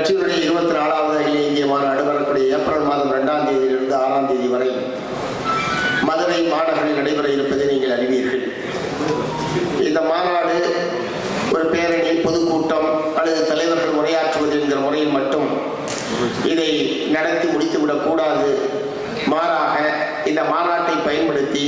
கட்சியினுடைய இருபத்தி நாலாவது அகில இந்திய மாநாடு வரக்கூடிய ஏப்ரல் மாதம் இரண்டாம் தேதியிலிருந்து ஆறாம் தேதி வரை மதுரை மாநகரில் நடைபெற இருப்பதை நீங்கள் அறிவீர்கள். இந்த மாநாடு ஒரு பேரணி பொதுக்கூட்டம் அல்லது தலைவர்கள் உரையாற்றுவது என்கிற முறையில் மட்டும் இதை நடத்தி முடித்துவிடக் கூடாது. மாறாக இந்த மாநாட்டை பயன்படுத்தி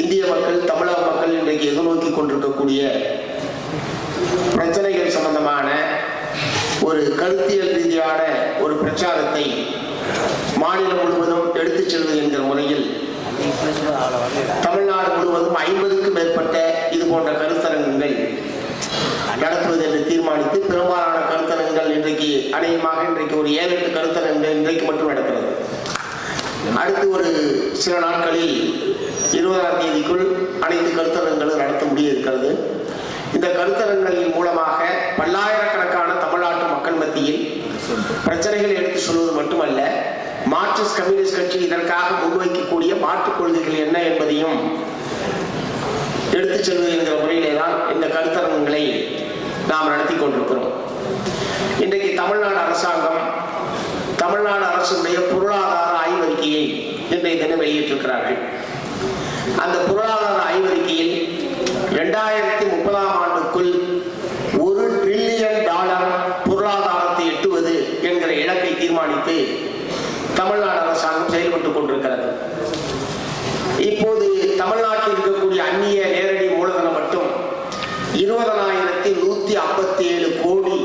இந்திய மக்கள் தமிழக மக்கள் இன்றைக்கு எதிர்நோக்கி கொண்டிருக்கக்கூடிய பிரச்சனைகள் பிரச்சாரத்தை மாநிலம் முழுவதும் எடுத்துச் செல்வது என்கிற முறையில் தமிழ்நாடு முழுவதும் ஐம்பதுக்கும் மேற்பட்ட இது போன்ற கருத்தரங்கங்கள் நடத்துவது என்று தீர்மானித்து பெரும்பாலான கருத்தரங்கள் இன்றைக்கு அநேகமாக இன்றைக்கு ஒரு ஏழு எட்டு கருத்தரங்கள் இன்றைக்கு மட்டும் நடக்கிறது. அடுத்து ஒரு சில நாட்களில் இருபதாம் தேதிக்குள் அனைத்து கருத்தரங்களும் நடத்த முடிய இருக்கிறது இந்த கருத்தரங்களின் மூலமாக பல்லாயிரக்கணக்கான பிரச்சனைகளை எடுத்து சொல்வது மட்டுமல்ல மார்க்சிஸ்ட் கம்யூனிஸ்ட் கட்சி இதற்காக முன்வைக்கக்கூடிய மாற்றுக் கொள்கைகள் என்ன என்பதையும் எடுத்துச் செல்வது என்கிற முறையிலே தான் இந்த கருத்தரங்குகளை நாம் நடத்தி கொண்டிருக்கிறோம். இன்றைக்கு தமிழ்நாடு அரசாங்கம் தமிழ்நாடு அரசுடைய பொருளாதார ஆய்வறிக்கையை இன்றைய தினம் வெளியிட்டிருக்கிறார்கள். அந்த பொருளாதார ஆய்வறிக்கையில் இரண்டாயிரத்தி முப்பதாம் ஆண்டுக்குள் ஒரு ட்ரில்லியன் டாலர் பொருளாதாரத்தை எட்டுவது என்கிற இலக்கை தீர்மானித்து தமிழ்நாடு அரசாங்கம் செயல்பட்டுக் கொண்டிருக்கிறது இப்போது தமிழ்நாட்டில் இருக்கக்கூடிய அந்நிய நேரடி மூலதனம் மட்டும் இருபதனாயிரத்தி நூத்தி ஐம்பத்தி ஏழு கோடி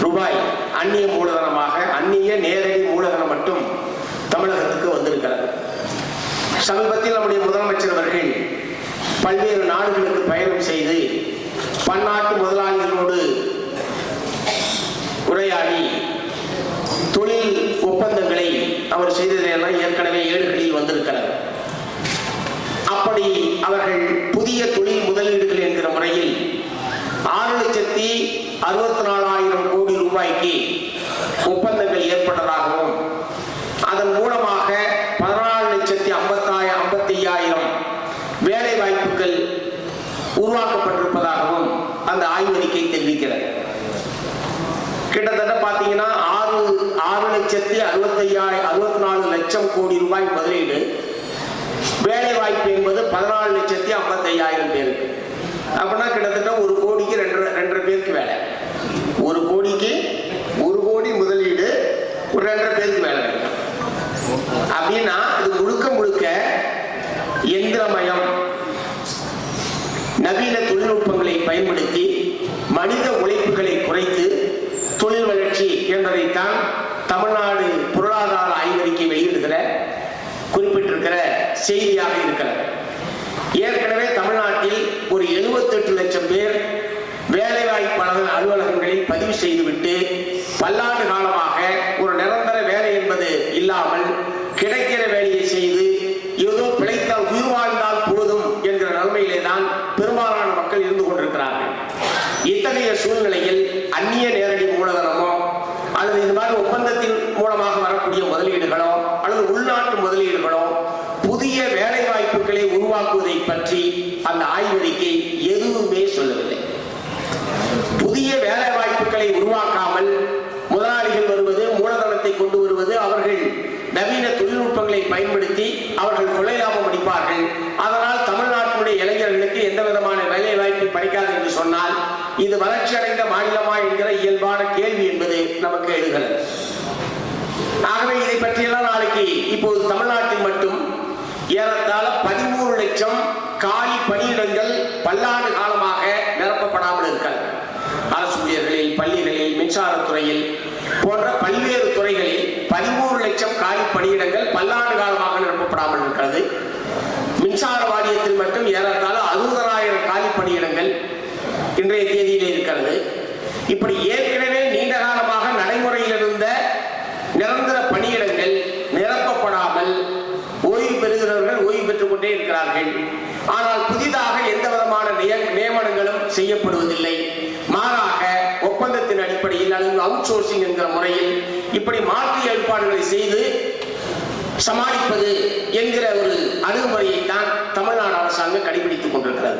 ரூபாய் அந்நிய மூலதனமாக அந்நிய நேரடி மூலதனம் மட்டும் தமிழகத்துக்கு வந்திருக்கிறது. சமீபத்தில் நம்முடைய முதலமைச்சர் அவர்கள் பல்வேறு நாடுகளுக்கு பயணம் செய்து பன்னாட்டு முதலாளிகளோடு உரையாடி தொழில் ஒப்பந்தங்களை அவர் செய்ததையெல்லாம் ஏற்கனவே ஏடுகளில் வந்திருக்கிறார் அப்படி அவர்கள் புதிய தொழில் முதலீடுகள் என்கிற முறையில் ஆறு லட்சத்தி அறுபத்தி நாலாயிரம் கோடி ரூபாய்க்கு ஒப்பந்தங்கள் ஏற்பட்டதாகவும் அதன் மூலமாக பதினாலு லட்சத்தி ஐம்பத்தாயிரம் ஐம்பத்தி ஐயாயிரம் வேலை வாய்ப்புகள் உருவாக்கப்பட்டிருப்பதாகவும் அந்த ஆய்வறிக்கை தெரிவிக்கிறது. கிட்டத்தட்ட பார்த்தீங்கன்னா ஆறு ஆறு லட்சத்தி அறுபத்தையாயிரம் அறுபத்தி நாலு லட்சம் கோடி ரூபாய் முதலீடு வேலை வாய்ப்பு என்பது பதினாலு லட்சத்தி ஐம்பத்தையாயிரம் பேருக்கு. அப்படின்னா கிட்டத்தட்ட ஒரு கோடிக்கு ரெண்டரை ரெண்டரை பேருக்கு வேலை. ஒரு கோடிக்கு ஒரு கோடி முதலீடு ஒரு ரெண்டரை பேருக்கு வேலை அப்படின்னா இது முழுக்க முழுக்க எந்திரமயம். நவீன தொழில்நுட்பங்களை பயன்படுத்தி மனித உழைப்புகளை குறைத்து தொழில் வளர்ச்சி என்பதைத்தான் தமிழ்நாடு பொருளாதார ஆய்வறிக்கை வெளியிடுகிற குறிப்பிட்டிருக்கிற செய்தியாக இருக்கிறது. ஏற்கனவே தமிழ்நாட்டில் ஒரு 78 லட்சம் பேர் வேலைவாய்ப்பாளர் அலுவலகங்களில் பதிவு செய்துவிட்டு பல்லாண்டு காலமாக ஒரு நிரந்தர வேலை என்பது இல்லாமல் கிடைக்கிற வேலையை செய்து ஏதோ பிழைத்தால் உயிர் வாழ்ந்தால் போதும் என்கிற நிலைமையிலே தான் பெரும்பாலான மக்கள் இருந்து கொண்டிருக்கிறார்கள். இத்தகைய சூழ்நிலையில் அந்நிய நேரடி மூலதனமோ அல்லது இது மாதிரி ஒப்பந்தத்தின் மூலமாக வரக்கூடிய முதலீடுகளோ அல்லது உள்நாட்டு முதலீடுகளோ புதிய வேலை வாய்ப்புகளை உருவாக்குவதை பற்றி அந்த ஆய்வறிக்கை எதுவுமே சொல்லவில்லை புதிய வேலை வாய்ப்புகளை உருவாக்காமல் முதலாளிகள் வருவது மூலதனத்தை கொண்டு வருவது அவர்கள் நவீன நுட்பங்களை பயன்படுத்தி அவர்கள் கொலை லாபம் அடிப்பார்கள். அதனால் தமிழ்நாட்டினுடைய இளைஞர்களுக்கு எந்த விதமான வேலை வாய்ப்பு கிடைக்காது என்று சொன்னால் இது வளர்ச்சி அடைந்த மாநிலமா என்கிற இயல்பான கேள்வி என்பது நமக்கு எழுகிறது. ஆகவே இதை பற்றியெல்லாம் நாளைக்கு இப்போது தமிழ்நாட்டில் மட்டும் ஏறத்தாழ பதிமூணு லட்சம் காலி பணியிடங்கள் பல்லாண்டு காலமாக நிரப்பப்படாமல் இருக்கிறது அரசு ஊழியர்களில் பள்ளிகளில் மின்சாரத்துறையில் போன்ற பல்வேறு துறைகளில் பதிமூணு லட்சம் காலி பணியிடங்கள் பல்லாண்டு காலமாக நிரப்பப்படாமல் இருக்கிறது. மின்சார வாரியத்தில் மட்டும் ஏறத்தாழ அறுபதாயிரம் காலி பணியிடங்கள் இன்றைய தேதியிலே இருக்கிறது. இப்படி ஏற்கனவே நீண்ட காலமாக நடைமுறையில் இருந்த நிரந்தர பணியிடங்கள் நிரப்பப்படாமல் ஓய்வு பெறுகிறவர்கள் ஓய்வு பெற்றுக் கொண்டே இருக்கிறார்கள். ஆனால் புதிதாக எந்த விதமான நிய- நியமனங்களும் செய்யப்படுவதில்லை. அடிப்படையில் அல்லது அவுட் சோர்சிங் என்கிற முறையில் இப்படி மாற்று ஏற்பாடுகளை செய்து சமாளிப்பது என்கிற ஒரு அணுகுமுறையை தான் தமிழ்நாடு அரசாங்கம் கடைபிடித்துக் கொண்டிருக்கிறது.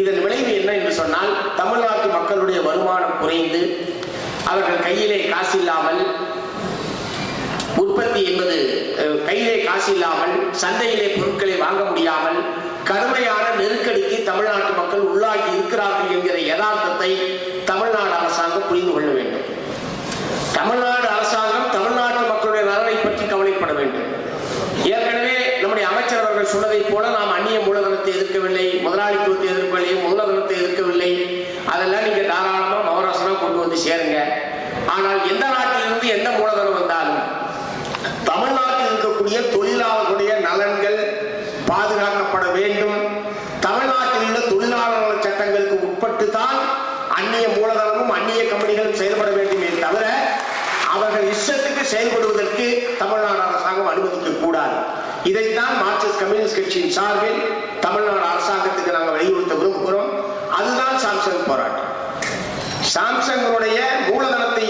இதன் விளைவு என்ன என்று சொன்னால் தமிழ்நாட்டு மக்களுடைய வருமானம் குறைந்து அவர்கள் கையிலே காசு இல்லாமல் உற்பத்தி என்பது கையிலே காசு இல்லாமல் சந்தையிலே பொருட்களை வாங்க முடியாமல் கடுமையான நெருக்கடிக்கு தமிழ்நாட்டு மக்கள் உள்ளாகி இருக்கிறார்கள் என்கிற யதார்த்தத்தை தமிழ்நாடு அரசாங்கம் புரிந்து கொள்ள வேண்டும் தமிழ்நாடு அரசாங்கம் தமிழ்நாட்டு மக்களுடைய நலனை பற்றி கவலைப்பட வேண்டும் ஏற்கனவே நம்முடைய அமைச்சர் அவர்கள் சொன்னதைப் போல நாம் அந்நிய மூலதனத்தை எதிர்க்கவில்லை முதலாளித்துவத்தை எதிர்க்கவில்லை மூலதனத்தை எதிர்க்கவில்லை அதெல்லாம் நீங்க தாராளமா மகராசனா கொண்டு வந்து சேருங்க ஆனால் எந்த நாட்டிலிருந்து எந்த மூலதனம் வந்தாலும் தமிழ்நாட்டில் இருக்கக்கூடிய தொழிலாளர்களுடைய நலன்கள் பாதுகாக்கப்பட வேண்டும் தமிழ்நாட்டில் உள்ள தொழிலாளர் நல சட்டங்களுக்கு உட்பட்டு தான் அந்நிய மூலதனமும் அந்நிய கம்பெனிகளும் செயல்பட வேண்டுமே தவிர அவர்கள் இஷ்டத்துக்கு செயல்படுவதற்கு தமிழ்நாடு அரசாங்கம் அனுமதிக்க கூடாது இதைத்தான் மார்க்சிஸ்ட் கம்யூனிஸ்ட் கட்சியின் சார்பில் தமிழ்நாடு அரசாங்கத்துக்கு நாங்கள் வலியுறுத்த விரும்புகிறோம். அதுதான் சாம்சங் போராட்டம். சாம்சங்களுடைய மூலதனத்தை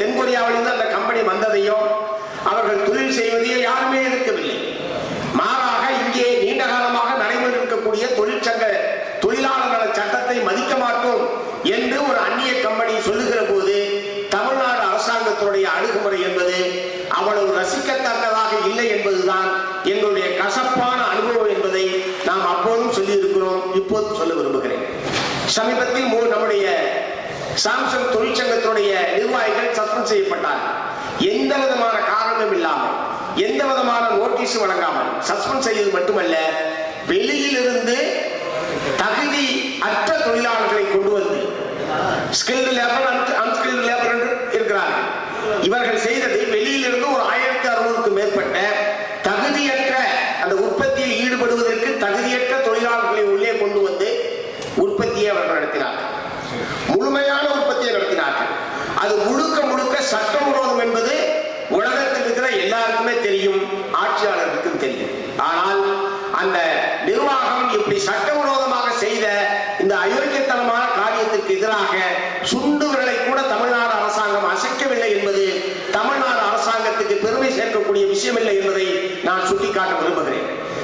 தென்கொரியாவிலிருந்து அந்த கம்பெனி வந்ததையோ அவர்கள் தொழில் செய்வதையோ யாருமே எதிர்க்கவில்லை மாறாக இங்கே நீண்ட காலமாக நடைமுறையில் இருக்கக்கூடிய தொழிற்சங்க தொழிலாளர் நல சட்டத்தை மதிக்க மாட்டோம் என்று ஒரு அந்நிய கம்பெனி சொல்லுகிற போது தமிழ்நாடு அரசாங்கத்தினுடைய அணுகுமுறை என்பது அவ்வளவு ரசிக்கத்தக்கதாக இல்லை என்பதுதான் எங்களுடைய கசப்பான அனுபவம் என்பதை நாம் சொல்லி இருக்கிறோம் இப்போது சொல்ல விரும்புகிறேன். சமீபத்தில் நம்முடைய சாம்சங் தொழிற்சங்கத்தினுடைய நிர்வாகிகள் சஸ்பெண்ட் செய்யப்பட்டார். எந்த விதமான காரணமும் இல்லாமல் எந்த விதமான நோட்டீஸ் வழங்காமல் சஸ்பெண்ட் செய்தது மட்டுமல்ல வெளியிலிருந்து தகுதி அற்ற தொழிலாளர்களை கொண்டு வந்து ஸ்கில்டு லேபர் அன்ஸ்கில்டு லேபர் என்று இருக்கிறார்கள். இவர்கள் செய்த வெளியிலிருந்து ஒரு ஆயிரத்தி அறுநூறுக்கு மேற்பட்ட தகுதியற்ற அந்த உற்பத்தியில் ஈடுபடுவதற்கு தகுதியற்ற தொழிலாளர்களை உள்ளே கொண்டு வந்து உற்பத்தியை அவர்கள் நடத்தினார்கள் முழுமையான உற்பத்தியை நடத்தினார்கள் அது முழுக்க முழுக்க சட்டவிரோதம் என்பது உலகத்தில் இருக்கிற எல்லாருக்குமே தெரியும் ஆட்சியாளருக்கும் தெரியும் ஆனால் அந்த நிர்வாகம் இப்படி சட்டவிரோதமாக செய்த இந்த அயோக்கியத்தனமான காரியத்திற்கு எதிராக சுண்டு விரலை கூட தமிழ்நாடு அரசாங்கம் அசைக்கவில்லை என்பது தமிழ்நாடு அரசாங்கத்துக்கு பெருமை சேர்க்கக்கூடிய விஷயம் இல்லை என்பதை நான் சுட்டிக்காட்ட விரும்புகிறேன் சஸ்-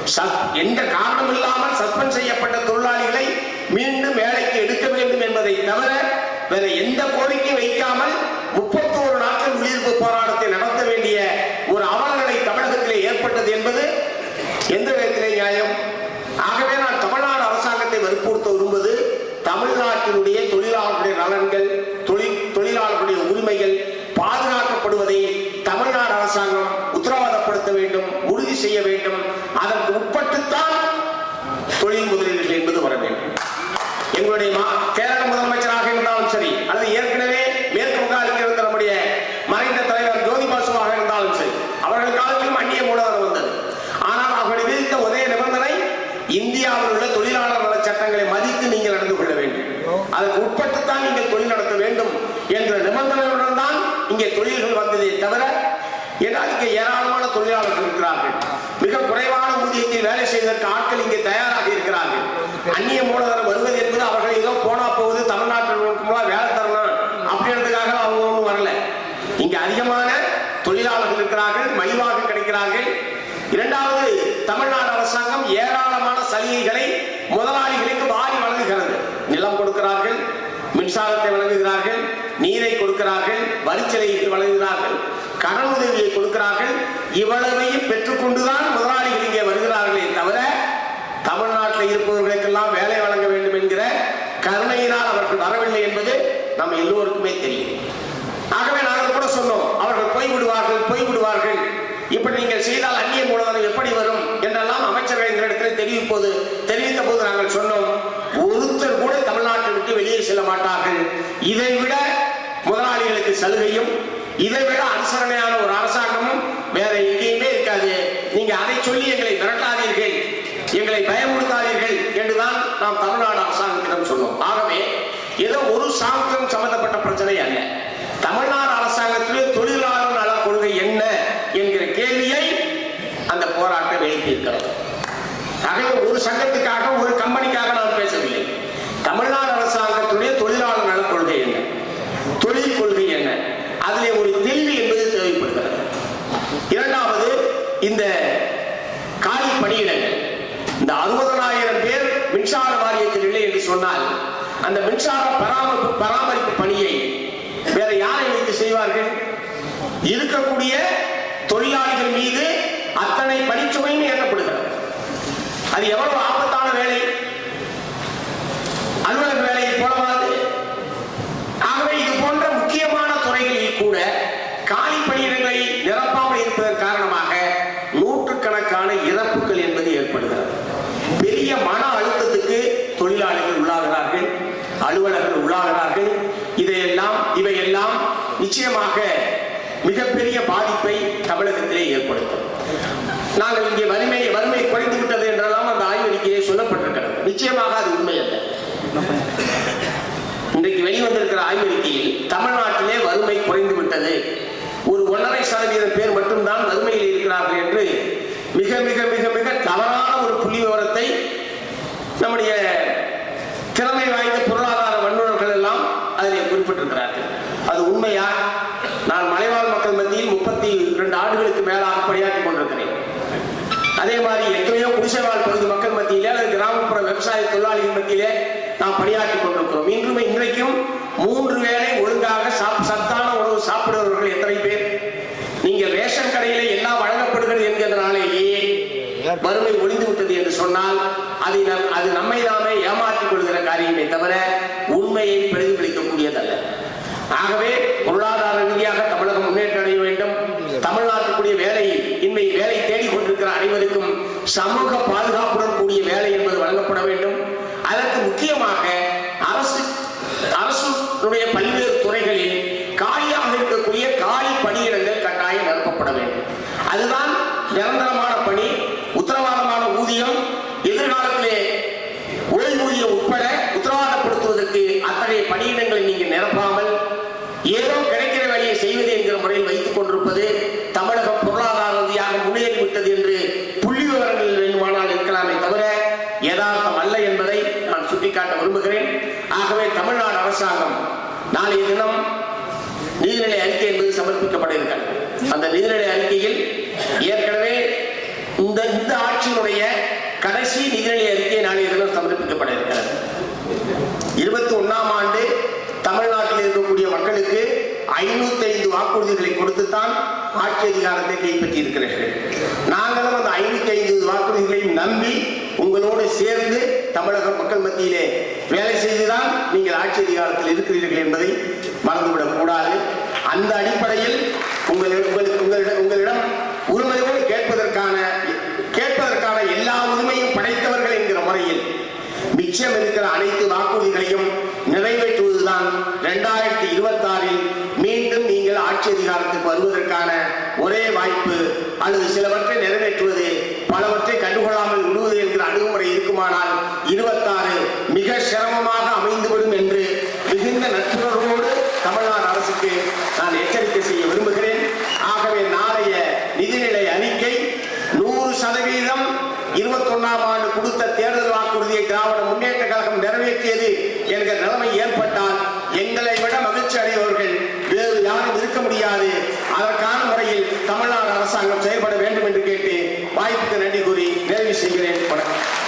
எந்த காரணம் இல்லாமல் சஸ்பெண்ட் செய்யப்பட்ட தொழிலாளிகளை மீண்டும் வேலைக்கு எடுக்க வேண்டும் என்பதை தவிர வேற எந்த கோரிக்கை வைக்காமல் முப்பத்தோரு நாட்கள் உள்ளிருப்பு போராட்டத்தை நடத்த வேண்டிய ஒரு அவலநிலை தமிழகத்திலே ஏற்பட்டது என்பது எந்த விதத்திலே நியாயம் ஆகவே நான் தமிழ்நாடு அரசாங்கத்தை வற்புறுத்த விரும்புவது தமிழ்நாட்டினுடைய தொழிலாளர்களுடைய நலன்கள் தொழில் தொழிலாளர்களுடைய உரிமைகள் பாதுகாக்கப்படுவதை தமிழ்நாடு அரசாங்கம் உத்தரவாதப்படுத்த வேண்டும் உறுதி செய்ய வேண்டும் அதற்கு உட்பட்டுத்தான் தொழில் முதலீடுகள் என்பது வர வேண்டும் எங்களுடைய மா- கேரள முதலமைச்சராக இருந்தாலும் சரி அல்லது ஏற்கனவே மேற்கு வங்காளத்தில் இருந்த நம்முடைய மறைந்த தலைவர் ஜோதி பாசுவாக இருந்தாலும் சரி அவர்கள் காலத்திலும் அந்நிய மூலதனம் வந்தது ஆனால் அவர்கள் விதித்த ஒரே நிபந்தனை இந்தியாவில் உள்ள தொழிலாளர் நல சட்டங்களை மதித்து நீங்கள் நடந்து கொள்ள வேண்டும். அதற்கு உட்பட்டுத்தான் நீங்கள் தொழில் நடத்த வேண்டும் என்ற நிபந்தனையுடன் தான் இங்கே தொழில்கள் வந்ததே தவிர ஏன்னா இங்கே ஏராளமான தொழிலாளர்கள் இருக்கிறார்கள். மிக குறைவான ஊதியத்தில் வேலை செய்வதற்கு ஆட்கள் இங்கே தயாராக இருக்கிறார்கள். அந்நிய மூலதனம் வருவது என்பது அவர்கள் ஏதோ போனா போகுது தமிழ்நாட்டில் இருக்கும்போது வேலை தரணும் அப்படின்றதுக்காக அவங்க ஒன்றும் வரல. இங்க அதிகமான தொழிலாளர்கள் இருக்கிறார்கள் மலிவாக கிடைக்கிறார்கள். இரண்டாவது தமிழ்நாடு அரசாங்கம் ஏராளம் சலுகைகளை முதலாளிகளுக்கு வாரி வழங்குகிறது. நிலம் கொடுக்கிறார்கள் மின்சாரத்தை வழங்குகிறார்கள் நீரை கொடுக்கிறார்கள் வரிச்சலுகைகள் வழங்குகிறார்கள் கடன் உதவியை கொடுக்கிறார்கள். இவ்வளவையும் பெற்றுக்கொண்டுதான் முதலாளிகள் இங்கே வருகிறார்களே தவிர தமிழ்நாட்டில் இருப்பவர்களுக்கெல்லாம் வேலை வழங்க வேண்டும் என்கிற கருணையினால் அவர்கள் வரவில்லை என்பது நம்ம எல்லோருக்குமே தெரியும். ஆகவே நாங்கள் கூட சொன்னோம் அவர்கள் போய் விடுவார்கள் போய் விடுவார்கள் இப்படி நீங்கள் செய்தால் அந்நிய மூலதனம் எப்படி வரும் என்றெல்லாம் அமைச்சர்கள் எங்களிடத்தில் தெரிவிப்போது தெரிவித்த போது நாங்கள் சொன்னோம். ஒருத்தர் கூட தமிழ்நாட்டை விட்டு வெளியே செல்ல மாட்டார்கள். இதை விட முதலாளிகளுக்கு சலுகையும் இதை விட அனுசரணையான ஒரு அரசாங்கமும் வேற எங்கேயுமே இருக்காது. நீங்க அதை சொல்லி எங்களை மிரட்டாதீர்கள் எங்களை பயமுறுத்தாதீர்கள் என்றுதான் நாம் தமிழ்நாடு அரசாங்கத்திடம் சொன்னோம். ஆகவே ஏதோ ஒரு சாமியம் சம்பந்தப்பட்ட பிரச்சனை அல்ல. தமிழ்நாடு அரசாங்கத்திலே தொழிலாளர் நல கொள்கை என்ன என்கிற கேள்வியை அந்த போராட்டம் எழுப்பியிருக்கிறது ஆகவே ஒரு சங்கத்துக்காக ஒரு கம்பெனிக்காக நான் பேசவில்லை தமிழ்நாடு அரசாங்கத்துடைய தொழிலாளர் நல கொள்கை என்ன தொழில் கொள்கை என்ன அதிலே ஒரு தெளிவு என்பது தேவைப்படுகிறது இரண்டாவது இந்த காலி பணியிடங்கள் இந்த அறுபதனாயிரம் பேர் மின்சார வாரியத்தில் இல்லை என்று சொன்னால் அந்த மின்சார பராமரிப்பு பராமரிப்பு பணியை வேற யாரை செய்வார்கள்? இருக்கக்கூடிய தொழிலாளிகள் மீது அத்தனை பணிச்சுமையும் ஏற்றப்படுகிறது. அது எவ்வளவு ஆபத்து வேலை அலுவலக வேலையை போலவாது ஆகவே இது போன்ற முக்கியமான துறைகளில் கூட காலி பணியிடங்களை நிரப்பாமல் இருப்பதன் காரணமாக நூற்றுக்கணக்கான இறப்புகள் என்பது ஏற்படுகிறது பெரிய மன அழுத்தத்துக்கு தொழிலாளிகள் உள்ளாகிறார்கள் அலுவலர்கள் உள்ளாகிறார்கள் இதையெல்லாம் இவையெல்லாம் நிச்சயமாக மிகப்பெரிய பாதிப்பை தமிழகத்திலே ஏற்படுத்தும் நாங்கள் இங்கே வறுமை வறுமை குறைந்து விட்டது என்றெல்லாம் அந்த ஆய்வறிக்கையை சொல்லப்பட்டிருக்கிறது நிச்சயமாக அது உண்மை அல்ல இன்றைக்கு வெளிவந்திருக்கிற ஆய்வறிக்கையில் தமிழ்நாட்டிலே வறுமை குறைந்து விட்டது ஒரு ஒன்றரை சதவீதம் பேர் மட்டும்தான் வறுமையில் இருக்கிறார்கள் என்று மிக மிக மிக மிக தவறான ஒரு புள்ளி விவரத்தை நம்முடைய திறமை வாய்ந்த பொருளாதார வல்லுநர்கள் எல்லாம் அதில் குறிப்பிட்டிருக்கிறார்கள். அது உண்மையா? நான் மலைவாழ் மக்கள் மத்தியில் முப்பத்தி இரண்டு ஆண்டுகளுக்கு மேலாக பணியாற்றி கொண்டிருக்கிறேன். அதே மாதிரி எத்தனையோ குடிசைவாழ் பகுதி மக்கள் மத்தியிலே அல்லது கிராமப்புற விவசாய தொழிலாளிகள் மத்தியிலே நாம் பணியாற்றி கொண்டிருக்கிறோம் இன்றைக்கும் மூன்று வேளை ஒழுங்காக சாப் சத்தான உணவு சாப்பிடுபவர்கள் எத்தனை பேர்? நீங்க ரேஷன் கடையில எல்லாம் வழங்கப்படுகிறது என்கிறதுனாலேயே வறுமை ஒளிந்து விட்டது என்று சொன்னால் அது நம் அது நம்மை நாமே ஏமாற்றிக் கொள்கிற காரியமே தவிர உண்மையை பிரதிபலிக்கக்கூடியதல்ல. ஆகவே பொருளாதார ரீதியாக தமிழகம் முன்னேற்றம் அடைய வேண்டும். தமிழ்நாட்டுக்குரிய வேலை இன்மை வேலை தேடிக் கொண்டிருக்கிற அனைவருக்கும் சமூக பாதுகாப்புடன் கூடிய வேலை என்பது வழங்கப்பட வேண்டும் அதற்கு முக்கியமாக அரசு அரசுடைய பல்வேறு துறைகளில் காலியாக இருக்கக்கூடிய காலி பணியிடங்கள் கட்டாயம் நிரப்பப்பட வேண்டும் அதுதான் நிரந்தரமான பணி உத்தரவாதமான ஊதியம் எதிர்காலத்திலே ஓய்வூதியம் உட்பட உத்தரவாதப்படுத்துவதற்கு அத்தகைய பணியிடங்களை நீங்கள் நிரப்பாமல் ஏதோ கிடைக்கிற வேலையை செய்வது என்கிற முறையில் வைத்துக் கொண்டிருப்பது தமிழகம் பொருளாதார ரீதியாக முன்னேறிவிட்டது என்று புள்ளி விவரங்கள் வேண்டுமானால் இருக்கலாமே தவிர யதார்த்தம் அல்ல என்பதை நான் சுட்டிக்காட்ட விரும்புகிறேன் ஆகவே தமிழ்நாடு அரசாங்கம் நாளைய தினம் நிதிநிலை அறிக்கை என்பது சமர்ப்பிக்கப்பட இருக்கிறது அந்த நிதிநிலை அறிக்கையில் ஏற்கனவே இந்த இந்த ஆட்சியினுடைய கடைசி நிதிநிலை அறிக்கை நாளைய தினம் சமர்ப்பிக்கப்பட இருக்கிறது இருபத்தி ஒன்னாம் ஆண்டு தமிழ்நாட்டில் இருக்கக்கூடிய மக்களுக்கு ஐநூத்தி ஐந்து வாக்குறுதிகளை கொடுத்துத்தான் ஆட்சி அதிகாரத்தை கைப்பற்றி இருக்கிறீர்கள் நாங்களும் அந்த ஐநூத்தி ஐந்து வாக்குறுதிகளையும் நம்பி உங்களோடு சேர்ந்து தமிழக மக்கள் மத்தியிலே வேலை செய்துதான் நீங்கள் ஆட்சி அதிகாரத்தில் இருக்கிறீர்கள் என்பதை மறந்துவிடக் கூடாது அந்த அடிப்படையில் உங்கள் உங்களுக்கு உங்களிடம் உங்களிடம் உரிமையோடு கேட்பதற்கான கேட்பதற்கான எல்லா உரிமையும் படைத்தவர்கள் என்கிற முறையில் மிச்சம் இருக்கிற அனைத்து வாக்குறுதிகளையும் நிறைவேற்றுவதுதான் இரண்டாயிரத்தி இருபத்தி ஆறில் மீண்டும் நீங்கள் ஆட்சி அதிகாரத்துக்கு வருவதற்கான ஒரே வாய்ப்பு அல்லது சிலவற்றை நிறைவேற்றுவது பலவற்றை கண்டுகொள்ளாமல் விடுவது என்கிற அணுகுமுறை இருக்குமானால் இருபத்தாறு மிக சிரமமாக அமைந்துவிடும் என்று மிகுந்த நட்புணர்வோடு தமிழ்நாடு அரசுக்கு நான் எச்சரிக்கை செய்ய விரும்புகிறேன். பதினாறாம் கொடுத்த தேர்தல் வாக்குறுதியை திராவிட முன்னேற்ற கழகம் நிறைவேற்றியது என்கிற நிலைமை ஏற்பட்டால் எங்களை விட மகிழ்ச்சி அடைபவர்கள் வேறு யாரும் இருக்க முடியாது. அதற்கான முறையில் தமிழ்நாடு அரசாங்கம் செயல்பட வேண்டும் என்று கேட்டு வாய்ப்புக்கு நன்றி கூறி நிறைவு செய்கிறேன். வணக்கம்.